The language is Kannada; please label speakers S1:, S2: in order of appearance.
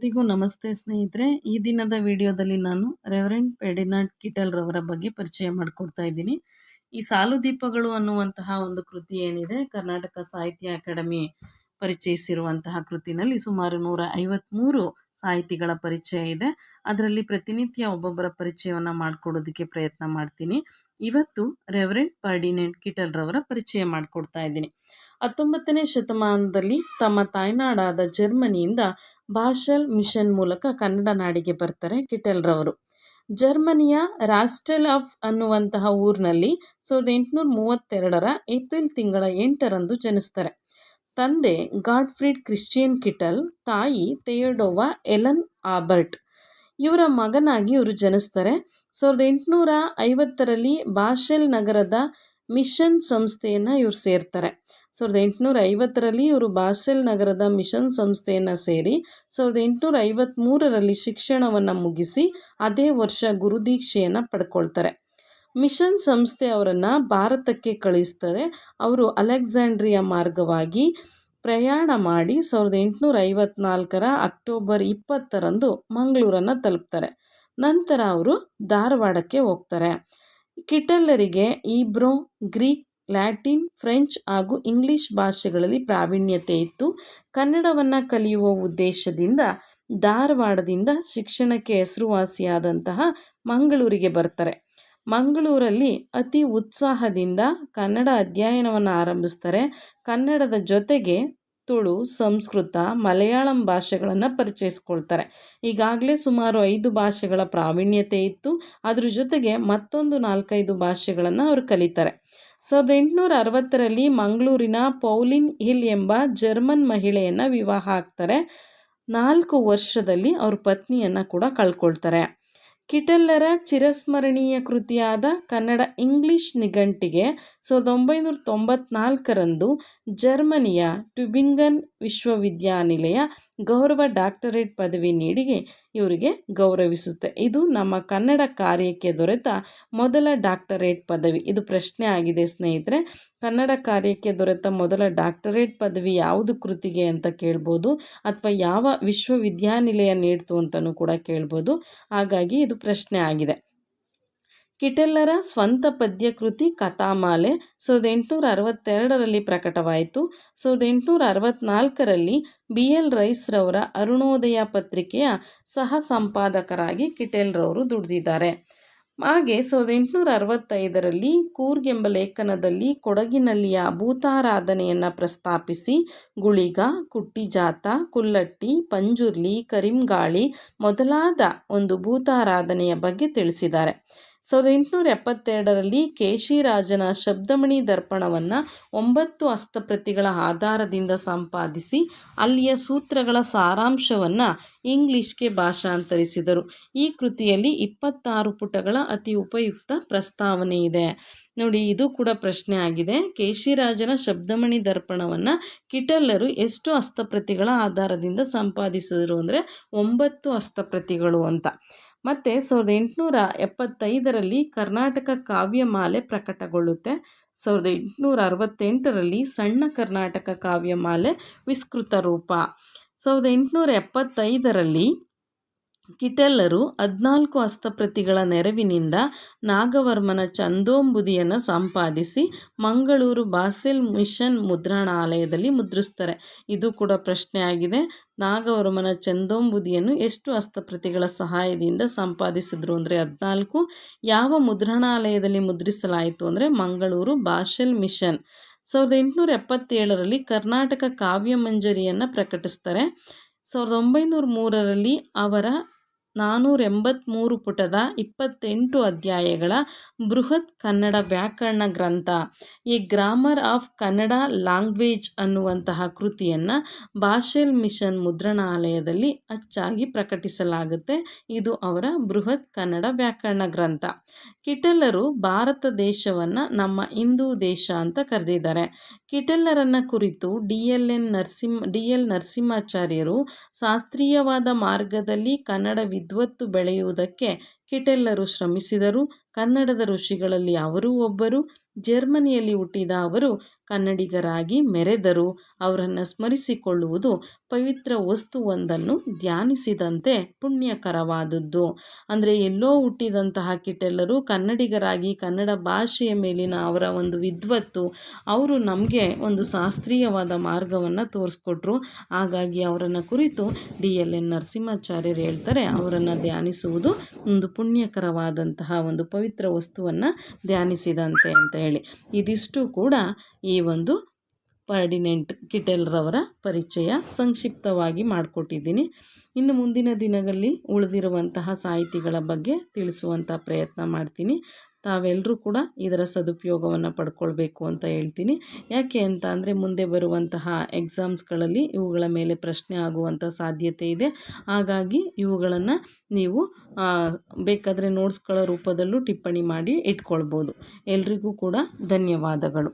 S1: ಎಲ್ಲರಿಗೂ ನಮಸ್ತೆ ಸ್ನೇಹಿತರೆ. ಈ ದಿನದ ವಿಡಿಯೋದಲ್ಲಿ ನಾನು ರೆವರೆಂಟ್ ಪೆಡಿನಾಟ್ ಕಿಟಲ್ ರವರ ಬಗ್ಗೆ ಪರಿಚಯ ಮಾಡಿಕೊಡ್ತಾ ಇದ್ದೀನಿ. ಈ ಸಾಲು ದೀಪಗಳು ಅನ್ನುವಂತಹ ಒಂದು ಕೃತಿ ಏನಿದೆ, ಕರ್ನಾಟಕ ಸಾಹಿತ್ಯ ಅಕಾಡೆಮಿ ಪರಿಚಯಿಸಿರುವಂತಹ ಕೃತಿನಲ್ಲಿ ಸುಮಾರು ನೂರ ಐವತ್ತ್ಮೂರು ಸಾಹಿತಿಗಳ ಪರಿಚಯ ಇದೆ. ಅದರಲ್ಲಿ ಪ್ರತಿನಿತ್ಯ ಒಬ್ಬೊಬ್ಬರ ಪರಿಚಯವನ್ನು ಮಾಡಿಕೊಡೋದಕ್ಕೆ ಪ್ರಯತ್ನ ಮಾಡ್ತೀನಿ. ಇವತ್ತು ರೆವರೆಂಟ್ ಪರ್ಡಿನೆಂಟ್ ಕಿಟಲ್ ರವರ ಪರಿಚಯ ಮಾಡಿಕೊಡ್ತಾ ಇದ್ದೀನಿ. ಹತ್ತೊಂಬತ್ತನೇ ಶತಮಾನದಲ್ಲಿ ತಮ್ಮ ತಾಯ್ನಾಡಾದ ಜರ್ಮನಿಯಿಂದ ಭಾಷಲ್ ಮಿಷನ್ ಮೂಲಕ ಕನ್ನಡ ನಾಡಿಗೆ ಬರ್ತಾರೆ ಕಿಟೆಲ್ರವರು. ಜರ್ಮನಿಯ ರಾಸ್ಟೆಲ್ ಆಫ್ ಅನ್ನುವಂತಹ ಊರಿನಲ್ಲಿ ಸಾವಿರದ ಎಂಟುನೂರ ಮೂವತ್ತೆರಡರ ಏಪ್ರಿಲ್ ತಿಂಗಳ ಎಂಟರಂದು ಜನಿಸ್ತಾರೆ. ತಂದೆ ಗಾಡ್ಫ್ರೀಡ್ ಕ್ರಿಶ್ಚಿಯನ್ ಕಿಟಲ್, ತಾಯಿ ಥೆಯೋಡೋವಾ ಎಲನ್ ಆಬರ್ಟ್. ಇವರ ಮಗನಾಗಿ ಇವರು ಜನಿಸ್ತಾರೆ. ಸಾವಿರದ ಎಂಟುನೂರ ಐವತ್ತರಲ್ಲಿ ಬಾಷೆಲ್ ನಗರದ ಮಿಷನ್ ಸಂಸ್ಥೆಯನ್ನು ಇವರು ಸೇರ್ತಾರೆ. ಸಾವಿರದ ಎಂಟುನೂರ ಐವತ್ತರಲ್ಲಿ ಇವರು ಬಾಸೆಲ್ ನಗರದ ಮಿಷನ್ ಸಂಸ್ಥೆಯನ್ನು ಸೇರಿ ಸಾವಿರದ ಎಂಟುನೂರ ಐವತ್ತ್ಮೂರರಲ್ಲಿ ಶಿಕ್ಷಣವನ್ನು ಮುಗಿಸಿ ಅದೇ ವರ್ಷ ಗುರುದೀಕ್ಷೆಯನ್ನು ಪಡ್ಕೊಳ್ತಾರೆ. ಮಿಷನ್ ಸಂಸ್ಥೆ ಅವರನ್ನು ಭಾರತಕ್ಕೆ ಕಳಿಸ್ತದೆ. ಅವರು ಅಲೆಕ್ಸಾಂಡ್ರಿಯಾ ಮಾರ್ಗವಾಗಿ ಪ್ರಯಾಣ ಮಾಡಿ ಸಾವಿರದ ಎಂಟುನೂರ ಐವತ್ನಾಲ್ಕರ ಅಕ್ಟೋಬರ್ ಇಪ್ಪತ್ತರಂದು ಮಂಗಳೂರನ್ನು ತಲುಪ್ತಾರೆ. ನಂತರ ಅವರು ಧಾರವಾಡಕ್ಕೆ ಹೋಗ್ತಾರೆ. ಕಿಟಲ್ಲರಿಗೆ ಈಬ್ರೋ, ಗ್ರೀಕ್ ಲ್ಯಾಟಿನ್, ಫ್ರೆಂಚ್ ಹಾಗೂ ಇಂಗ್ಲಿಷ್ ಭಾಷೆಗಳಲ್ಲಿ ಪ್ರಾವೀಣ್ಯತೆ ಇತ್ತು. ಕನ್ನಡವನ್ನು ಕಲಿಯುವ ಉದ್ದೇಶದಿಂದ, ಧಾರವಾಡದಿಂದ ಶಿಕ್ಷಣಕ್ಕೆ ಹೆಸರುವಾಸಿಯಾದಂತಹ ಮಂಗಳೂರಿಗೆ ಬರ್ತಾರೆ. ಮಂಗಳೂರಲ್ಲಿ ಅತಿ ಉತ್ಸಾಹದಿಂದ ಕನ್ನಡ ಅಧ್ಯಯನವನ್ನು ಆರಂಭಿಸ್ತಾರೆ. ಕನ್ನಡದ ಜೊತೆಗೆ ತುಳು, ಸಂಸ್ಕೃತ, ಮಲಯಾಳಂ ಭಾಷೆಗಳನ್ನು ಪರಿಚಯಿಸ್ಕೊಳ್ತಾರೆ. ಈಗಾಗಲೇ ಸುಮಾರು ಐದು ಭಾಷೆಗಳ ಪ್ರಾವೀಣ್ಯತೆ ಇತ್ತು. ಅದ್ರ ಜೊತೆಗೆ ಮತ್ತೊಂದು ನಾಲ್ಕೈದು ಭಾಷೆಗಳನ್ನು ಅವರು ಕಲಿತಾರೆ. ಸಾವಿರದ ಎಂಟುನೂರ ಅರವತ್ತರಲ್ಲಿ ಮಂಗಳೂರಿನ ಪೌಲಿನ್ ಹಿಲ್ ಎಂಬ ಜರ್ಮನ್ ಮಹಿಳೆಯನ್ನು ವಿವಾಹ ಆಗ್ತಾರೆ. ನಾಲ್ಕು ವರ್ಷದಲ್ಲಿ ಅವ್ರ ಪತ್ನಿಯನ್ನು ಕೂಡ ಕಳ್ಕೊಳ್ತಾರೆ. ಕಿಟಲ್ಲರ ಚಿರಸ್ಮರಣೀಯ ಕೃತಿಯಾದ ಕನ್ನಡ ಇಂಗ್ಲಿಷ್ ನಿಘಂಟಿಗೆ ಸಾವಿರದ ಒಂಬೈನೂರ ತೊಂಬತ್ನಾಲ್ಕರಂದು ಜರ್ಮನಿಯ ಟ್ಯುಬಿಂಗನ್ ವಿಶ್ವವಿದ್ಯಾನಿಲಯ ಗೌರವ ಡಾಕ್ಟರೇಟ್ ಪದವಿ ನೀಡಿ ಇವರಿಗೆ ಗೌರವಿಸುತ್ತೆ. ಇದು ನಮ್ಮ ಕನ್ನಡ ಕಾರ್ಯಕ್ಕೆ ದೊರೆತ ಮೊದಲ ಡಾಕ್ಟರೇಟ್ ಪದವಿ. ಇದು ಪ್ರಶ್ನೆ ಆಗಿದೆ ಸ್ನೇಹಿತರೆ. ಕನ್ನಡ ಕಾರ್ಯಕ್ಕೆ ದೊರೆತ ಮೊದಲ ಡಾಕ್ಟರೇಟ್ ಪದವಿ ಯಾವುದು ಕೃತಿಗೆ ಅಂತ ಕೇಳ್ಬೋದು, ಅಥವಾ ಯಾವ ವಿಶ್ವವಿದ್ಯಾನಿಲಯ ನೀಡ್ತು ಅಂತಲೂ ಕೂಡ ಕೇಳ್ಬೋದು. ಹಾಗಾಗಿ ಇದು ಪ್ರಶ್ನೆ ಆಗಿದೆ. ಕಿಟೆಲ್ಲರ ಸ್ವಂತ ಪದ್ಯಕೃತಿ ಕಥಾಮಾಲೆ ಸಾವಿರದ ಎಂಟುನೂರ ಅರವತ್ತೆರಡರಲ್ಲಿ ಪ್ರಕಟವಾಯಿತು. ಸಾವಿರದ ಎಂಟುನೂರ ಅರವತ್ತ್ನಾಲ್ಕರಲ್ಲಿ ಬಿ. ಎಲ್. ರೈಸ್ರವರ ಅರುಣೋದಯ ಪತ್ರಿಕೆಯ ಸಹ ಸಂಪಾದಕರಾಗಿ ಕಿಟೆಲ್ರವರು ದುಡಿದಿದ್ದಾರೆ. ಹಾಗೆ ಸಾವಿರದ ಎಂಟುನೂರ ಅರವತ್ತೈದರಲ್ಲಿ ಕೂರ್ಗ್ ಎಂಬ ಲೇಖನದಲ್ಲಿ ಕೊಡಗಿನಲ್ಲಿಯ ಭೂತಾರಾಧನೆಯನ್ನು ಪ್ರಸ್ತಾಪಿಸಿ ಗುಳಿಗ, ಕುಟ್ಟಿಜಾತ, ಕುಲ್ಲಟ್ಟಿ, ಪಂಜುರ್ಲಿ ಕರಿಂಗಾಳಿ ಮೊದಲಾದ ಒಂದು ಭೂತಾರಾಧನೆಯ ಬಗ್ಗೆ ತಿಳಿಸಿದ್ದಾರೆ. ಸಾವಿರದ ಎಂಟುನೂರ ಎಪ್ಪತ್ತೆರಡರಲ್ಲಿ ಕೇಶಿರಾಜನ ಶಬ್ದಮಣಿ ದರ್ಪಣವನ್ನು ಒಂಬತ್ತು ಹಸ್ತಪ್ರತಿಗಳ ಆಧಾರದಿಂದ ಸಂಪಾದಿಸಿ ಅಲ್ಲಿಯ ಸೂತ್ರಗಳ ಸಾರಾಂಶವನ್ನು ಇಂಗ್ಲಿಷ್ಗೆ ಭಾಷಾಂತರಿಸಿದರು. ಈ ಕೃತಿಯಲ್ಲಿ ಇಪ್ಪತ್ತಾರು ಪುಟಗಳ ಅತಿ ಉಪಯುಕ್ತ ಪ್ರಸ್ತಾವನೆ ಇದೆ. ನೋಡಿ, ಇದು ಕೂಡ ಪ್ರಶ್ನೆ ಆಗಿದೆ. ಕೇಶಿರಾಜನ ಶಬ್ದಮಣಿ ದರ್ಪಣವನ್ನು ಕಿಟಲ್ಲರು ಎಷ್ಟು ಹಸ್ತಪ್ರತಿಗಳ ಆಧಾರದಿಂದ ಸಂಪಾದಿಸಿದರು ಅಂದರೆ ಒಂಬತ್ತು ಹಸ್ತಪ್ರತಿಗಳು ಅಂತ. ಮತ್ತು ಸಾವಿರದ ಎಂಟುನೂರ ಎಪ್ಪತ್ತೈದರಲ್ಲಿ ಕರ್ನಾಟಕ ಕಾವ್ಯಮಾಲೆ ಪ್ರಕಟಗೊಳ್ಳುತ್ತೆ. ಸಾವಿರದ ಎಂಟುನೂರ ಅರವತ್ತೆಂಟರಲ್ಲಿ ಸಣ್ಣ ಕರ್ನಾಟಕ ಕಾವ್ಯಮಾಲೆ ವಿಸ್ತೃತ ರೂಪ. ಸಾವಿರದ ಎಂಟುನೂರ ಎಪ್ಪತ್ತೈದರಲ್ಲಿ ಕಿಟೆಲ್ಲರು ಹದಿನಾಲ್ಕು ಹಸ್ತಪ್ರತಿಗಳ ನೆರವಿನಿಂದ ನಾಗವರ್ಮನ ಚಂದೋಂಬುದಿಯನ್ನು ಸಂಪಾದಿಸಿ ಮಂಗಳೂರು ಬಾಸೆಲ್ ಮಿಷನ್ ಮುದ್ರಣಾಲಯದಲ್ಲಿ ಮುದ್ರಿಸ್ತಾರೆ. ಇದು ಕೂಡ ಪ್ರಶ್ನೆ ಆಗಿದೆ. ನಾಗವರ್ಮನ ಚಂದೋಂಬುದಿಯನ್ನು ಎಷ್ಟು ಹಸ್ತಪ್ರತಿಗಳ ಸಹಾಯದಿಂದ ಸಂಪಾದಿಸಿದ್ರು ಅಂದರೆ ಹದಿನಾಲ್ಕು. ಯಾವ ಮುದ್ರಣಾಲಯದಲ್ಲಿ ಮುದ್ರಿಸಲಾಯಿತು ಅಂದರೆ ಮಂಗಳೂರು ಬಾಸೆಲ್ ಮಿಷನ್. ಸಾವಿರದ ಎಂಟುನೂರ ಎಪ್ಪತ್ತೇಳರಲ್ಲಿ ಕರ್ನಾಟಕ ಕಾವ್ಯಮಂಜರಿಯನ್ನು ಪ್ರಕಟಿಸ್ತಾರೆ. ಸಾವಿರದ ಒಂಬೈನೂರ ಮೂರರಲ್ಲಿ ಅವರ ನಾನ್ನೂರ ಎಂಬತ್ತ್ಮೂರು ಪುಟದ ಇಪ್ಪತ್ತೆಂಟು ಅಧ್ಯಾಯಗಳ ಬೃಹತ್ ಕನ್ನಡ ವ್ಯಾಕರಣ ಗ್ರಂಥ. ಈ ಗ್ರಾಮರ್ ಆಫ್ ಕನ್ನಡ ಲ್ಯಾಂಗ್ವೇಜ್ ಅನ್ನುವಂತಹ ಕೃತಿಯನ್ನು ಭಾಷೆಲ್ ಮಿಷನ್ ಮುದ್ರಣಾಲಯದಲ್ಲಿ ಅಚ್ಚಾಗಿ ಪ್ರಕಟಿಸಲಾಗುತ್ತೆ. ಇದು ಅವರ ಬೃಹತ್ ಕನ್ನಡ ವ್ಯಾಕರಣ ಗ್ರಂಥ. ಕಿಟಲರು ಭಾರತ ದೇಶವನ್ನು ನಮ್ಮ ಹಿಂದೂ ದೇಶ ಅಂತ ಕರೆದಿದ್ದಾರೆ. ಕಿಟಲರನ್ನು ಕುರಿತು D L N Narasimha, D L ನರಸಿಂಹಾಚಾರ್ಯರು ಶಾಸ್ತ್ರೀಯವಾದ ಮಾರ್ಗದಲ್ಲಿ ಕನ್ನಡ ವಿದ್ವತ್ತು ಬೆಳೆಯುವುದಕ್ಕೆ ಕಿಟೆಲ್ಲರು ಶ್ರಮಿಸಿದರು. ಕನ್ನಡದ ಋಷಿಗಳಲ್ಲಿ ಅವರೂ ಒಬ್ಬರು. ಜರ್ಮನಿಯಲ್ಲಿ ಹುಟ್ಟಿದ ಅವರು ಕನ್ನಡಿಗರಾಗಿ ಮೆರೆದರು. ಅವರನ್ನು ಸ್ಮರಿಸಿಕೊಳ್ಳುವುದು ಪವಿತ್ರ ವಸ್ತುವೊಂದನ್ನು ಧ್ಯಾನಿಸಿದಂತೆ ಪುಣ್ಯಕರವಾದದ್ದು. ಅಂದರೆ ಎಲ್ಲೋ ಹುಟ್ಟಿದಂತಹ ಕಿಟ್ಟೆಲ್ಲರೂ ಕನ್ನಡಿಗರಾಗಿ ಕನ್ನಡ ಭಾಷೆಯ ಮೇಲಿನ ಅವರ ಒಂದು ವಿದ್ವತ್ತು, ಅವರು ನಮಗೆ ಒಂದು ಶಾಸ್ತ್ರೀಯವಾದ ಮಾರ್ಗವನ್ನು ತೋರಿಸ್ಕೊಟ್ರು. ಹಾಗಾಗಿ ಅವರನ್ನು ಕುರಿತು ಡಿ ಎಲ್ ಎನ್ ನರಸಿಂಹಾಚಾರ್ಯರು ಹೇಳ್ತಾರೆ, ಅವರನ್ನು ಧ್ಯಾನಿಸುವುದು ಒಂದು ಪುಣ್ಯಕರವಾದಂತಹ ಒಂದು ಪವಿತ್ರ ವಸ್ತುವನ್ನು ಧ್ಯಾನಿಸಿದಂತೆ ಅಂತ ಹೇಳಿ. ಇದಿಷ್ಟು ಕೂಡ ಈ ಒಂದು ಪರ್ಡಿನೆಂಟ್ ಕಿಟೆಲ್ರವರ ಪರಿಚಯ ಸಂಕ್ಷಿಪ್ತವಾಗಿ ಮಾಡಿಕೊಟ್ಟಿದ್ದೀನಿ. ಇನ್ನು ಮುಂದಿನ ದಿನಗಳಲ್ಲಿ ಉಳಿದಿರುವಂತಹ ಸಾಹಿತಿಗಳ ಬಗ್ಗೆ ತಿಳಿಸುವಂಥ ಪ್ರಯತ್ನ ಮಾಡ್ತೀನಿ. ತಾವೆಲ್ಲರೂ ಕೂಡ ಇದರ ಸದುಪಯೋಗವನ್ನು ಪಡ್ಕೊಳ್ಬೇಕು ಅಂತ ಹೇಳ್ತೀನಿ. ಯಾಕೆ ಅಂತ ಅಂದರೆ ಮುಂದೆ ಬರುವಂತಹ ಎಕ್ಸಾಮ್ಸ್ಗಳಲ್ಲಿ ಇವುಗಳ ಮೇಲೆ ಪ್ರಶ್ನೆ ಆಗುವಂಥ ಸಾಧ್ಯತೆ ಇದೆ. ಹಾಗಾಗಿ ಇವುಗಳನ್ನು ನೀವು ಬೇಕಾದರೆ ನೋಟ್ಸ್ಗಳ ರೂಪದಲ್ಲೂ ಟಿಪ್ಪಣಿ ಮಾಡಿ ಇಟ್ಕೊಳ್ಬೋದು. ಎಲ್ರಿಗೂ ಕೂಡ ಧನ್ಯವಾದಗಳು.